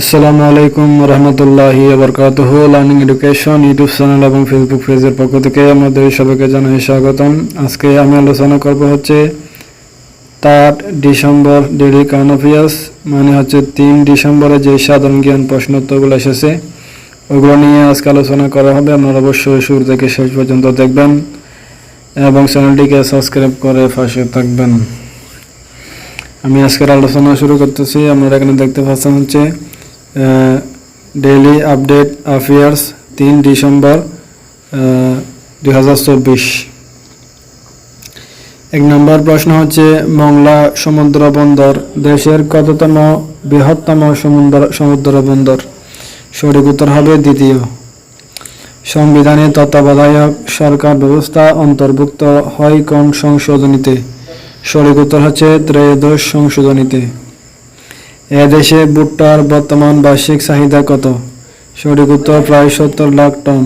আসসালামু আলাইকুম রহমতুল্লাহি বরকাতুহ লার্নিং এডুকেশন ইউটিউব চ্যানেল এবং ফেসবুক পেজের পক্ষ থেকে আমাদের সবাইকে জানাই স্বাগতম। আজকে আমি আলোচনা করব হচ্ছে তার ডিসেম্বর ডেলি কার্ন অফিয়ার্স মানে হচ্ছে তিন ডিসেম্বরে যে সাধারণ জ্ঞান প্রশ্নোত্তরগুলো এসেছে, ওগুলো নিয়ে আজকে আলোচনা করা হবে। আপনারা অবশ্যই শুরু থেকে শেষ পর্যন্ত দেখবেন এবং চ্যানেলটিকে সাবস্ক্রাইব করে পাশে থাকবেন। আমি আজকের আলোচনা শুরু করতেছি। আপনারা এখানে দেখতে পাচ্ছেন হচ্ছে ডেইলি আপডেট অ্যাফেয়ার্স তিন ডিসেম্বর দুই এক নম্বর প্রশ্ন হচ্ছে, মংলা সমুদ্র বন্দর দেশের কততম বৃহত্তম সমুদ্র সমুদ্র বন্দর? সঠিক উত্তর হবে দ্বিতীয়। সংবিধানে তত্ত্বাবধায়ক সরকার ব্যবস্থা অন্তর্ভুক্ত হয় কোন সংশোধনীতে? সঠিক উত্তর হচ্ছে ত্রয়োদশ সংশোধনীতে। এদেশে ভুট্টার বর্তমান বার্ষিক চাহিদা কত? সঠিক উত্তর প্রায় সত্তর লাখ টন।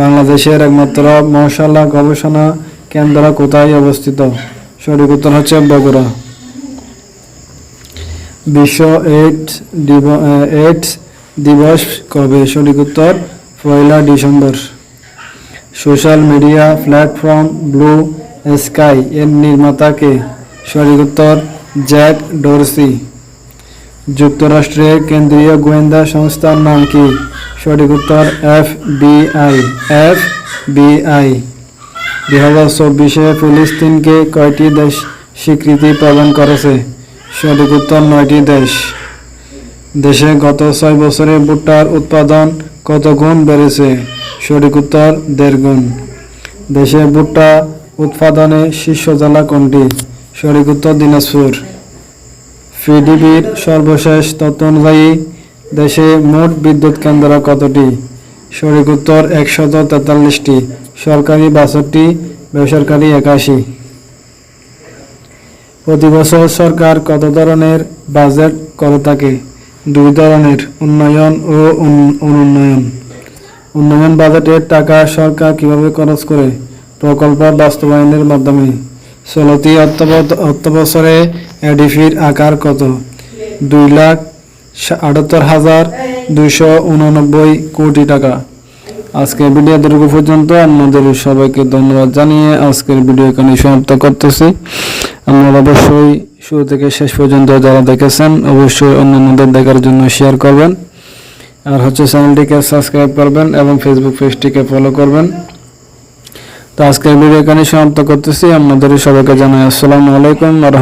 বাংলাদেশের একমাত্র মশালা গবেষণা কেন্দ্র কোথায় অবস্থিত? সঠিক উত্তর হচ্ছে বগুড়া। বিশ্ব এইডস এইডস দিবস কবে? সঠিক উত্তর পয়লা December. Social media platform Bluesky এর নির্মাতাকে সঠিক উত্তর জ্যাক ডোরসি। যুক্তরাষ্ট্রের কেন্দ্রীয় গোয়েন্দা সংস্থার নাম কি? সঠিক উত্তর এফ বিআই এফ বিআই দুই হাজার চব্বিশে ফিলিস্তিনকে কয়টি দেশ স্বীকৃতি প্রদান করেছে? সঠিক উত্তর নয়টি দেশ। দেশে গত ছয় বছরে ভুট্টার উৎপাদন কত গুণ বেড়েছে? সঠিক উত্তর দেড় গুণ দেশে ভুট্টা উৎপাদনে শীর্ষ জেলা কোনটি? সঠিক উত্তর দিনাজপুর। পিডিবির সর্বশেষ তথ্য অনুযায়ী দেশে মোট বিদ্যুৎ কেন্দ্র কতটি? সঠিক উত্তর একশত তেতাল্লিশটি। সরকারি বাষট্টি, বেসরকারি একাশি। প্রতি বছর সরকার কত ধরনের বাজেট করে থাকে? দুই ধরনের, উন্নয়ন ও অনুন্নয়ন। উন্নয়ন বাজেটের টাকা সরকার কীভাবে খরচ করে? প্রকল্প বাস্তবায়নের মাধ্যমে। চলতি অর্থ- অর্থবছরে এডিফির আকার কত? দুই লাখ আটাত্তর হাজার দুইশো উননব্বই কোটি টাকা। আজকের ভিডিও দীর্ঘ পর্যন্ত। আপনাদের সবাইকে ধন্যবাদ জানিয়ে আজকের ভিডিও এখানে সমাপ্ত করতেছি। আপনারা অবশ্যই শুরু থেকে শেষ পর্যন্ত যারা দেখেছেন, অবশ্যই অন্যান্যদের দেখার জন্য শেয়ার করবেন। আর হচ্ছে চ্যানেলটিকে সাবস্ক্রাইব করবেন এবং ফেসবুক পেজটিকে ফলো করবেন। তো আজকের ভিডিও এখানে সমাপ্ত করতেছি। আপনাদের সবাইকে জানাই আসসালামু আলাইকুম